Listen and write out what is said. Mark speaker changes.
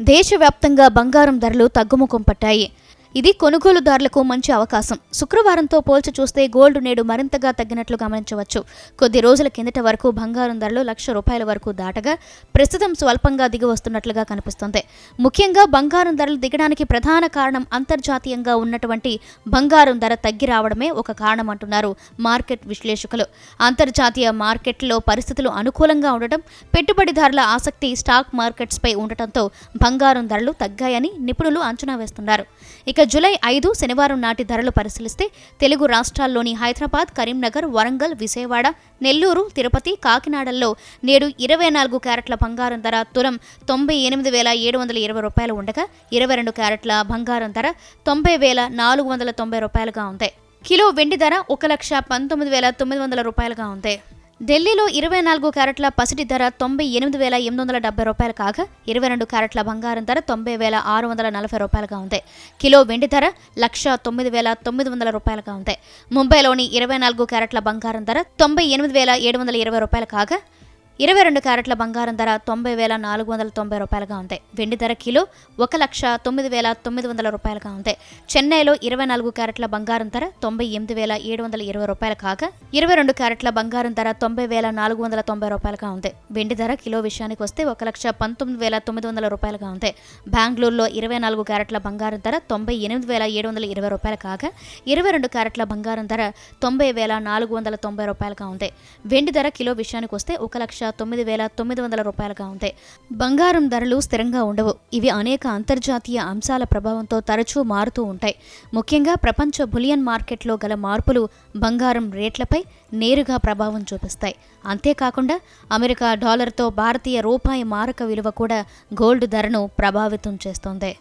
Speaker 1: దేశవ్యాప్తంగా బంగారం ధరలు తగ్గుముఖం పట్టాయి. ఇది కొనుగోలుదారులకు మంచి అవకాశం. శుక్రవారంతో పోల్చి చూస్తే గోల్డ్ నేడు మరింతగా తగ్గినట్లు గమనించవచ్చు. కొద్ది రోజుల కిందట వరకు బంగారం ధరలు లక్ష రూపాయల వరకు దాటగా ప్రస్తుతం స్వల్పంగా దిగి వస్తున్నట్లుగా కనిపిస్తోంది. ముఖ్యంగా బంగారం ధరలు దిగడానికి ప్రధాన కారణం అంతర్జాతీయంగా ఉన్నటువంటి బంగారం ధర తగ్గి రావడమే ఒక కారణం అంటున్నారు మార్కెట్ విశ్లేషకులు. అంతర్జాతీయ మార్కెట్లో పరిస్థితులు అనుకూలంగా ఉండటం పెట్టుబడిదారుల ఆసక్తి స్టాక్ మార్కెట్స్పై ఉండటంతో బంగారం ధరలు తగ్గాయని నిపుణులు అంచనా వేస్తున్నారు. ఇక జూలై ఐదు శనివారం నాటి ధరలు పరిశీలిస్తే తెలుగు రాష్ట్రాల్లోని హైదరాబాద్ కరీంనగర్ వరంగల్ విజయవాడ నెల్లూరు తిరుపతి కాకినాడల్లో నేడు ఇరవై నాలుగు క్యారెట్ల బంగారం ధర తులం తొంభై ఎనిమిది వేల ఏడు వందల ఇరవై రూపాయలు ఉండగా ఇరవై రెండు క్యారెట్ల బంగారం ధర తొంభై వేల నాలుగు వందల తొంభై రూపాయలుగా ఉంది. కిలో వెండి ధర ఒక లక్ష పంతొమ్మిది వేల తొమ్మిది వందల రూపాయలుగా ఉంది. ఢిల్లీలో ఇరవై నాలుగు క్యారెట్ల పసిటి ధర తొంభై ఎనిమిది వేల ఎనిమిది వందల డెబ్బై రూపాయలు కాగా ఇరవై రెండు క్యారెట్ల బంగారం ధర తొంభై వేల ఆరు వందల నలభై రూపాయలుగా ఉంది. కిలో వెండి ధర లక్ష తొమ్మిది వేల తొమ్మిది వందల రూపాయలుగా ఉంది. ముంబైలోని ఇరవై నాలుగు క్యారెట్ల బంగారం ధర తొంభై ఎనిమిది వేల ఏడు వందల ఇరవై రూపాయలు కాగా ఇరవై రెండు క్యారెట్ల బంగారం ధర తొంభై వేల నాలుగు వందల తొంభై రూపాయలుగా ఉంది. వెండి ధర కిలో ఒక లక్ష తొమ్మిది వేల తొమ్మిది వందల రూపాయలుగా ఉంది. చెన్నైలో ఇరవై నాలుగు క్యారెట్ల బంగారం ధర తొంభై ఎనిమిది వేల ఏడు వందల ఇరవై రూపాయలు కాగా ఇరవై రెండు క్యారెట్ల బంగారం ధర తొంభై వేల నాలుగు వందల తొంభై రూపాయలుగా ఉంది. వెండి ధర కిలో విషయానికి వస్తే ఒక లక్ష పంతొమ్మిది వేల తొమ్మిది వందల రూపాయలుగా ఉంది. బెంగళూరులో ఇరవై నాలుగు క్యారెట్ల బంగారం ధర తొంభై ఎనిమిది వేల ఏడు వందల ఇరవై రూపాయలు కాగా ఇరవై రెండు క్యారెట్ల బంగారం ధర తొంభై వేల నాలుగు వందల తొంభై రూపాయలుగా ఉంది. వెండి ధర కిలో విషయానికి వస్తే ఒక లక్ష తొమ్మిది వేల తొమ్మిది వందల రూపాయలుగా ఉంది. బంగారం ధరలు స్థిరంగా ఉండవు. ఇవి అనేక అంతర్జాతీయ అంశాల ప్రభావంతో తరచూ మారుతూ ఉంటాయి. ముఖ్యంగా ప్రపంచ బులియన్ మార్కెట్లో గల మార్పులు బంగారం రేట్లపై నేరుగా ప్రభావం చూపిస్తాయి. అంతేకాకుండా అమెరికా డాలర్తో భారతీయ రూపాయి మారక విలువ కూడా గోల్డ్ ధరను ప్రభావితం చేస్తోంది.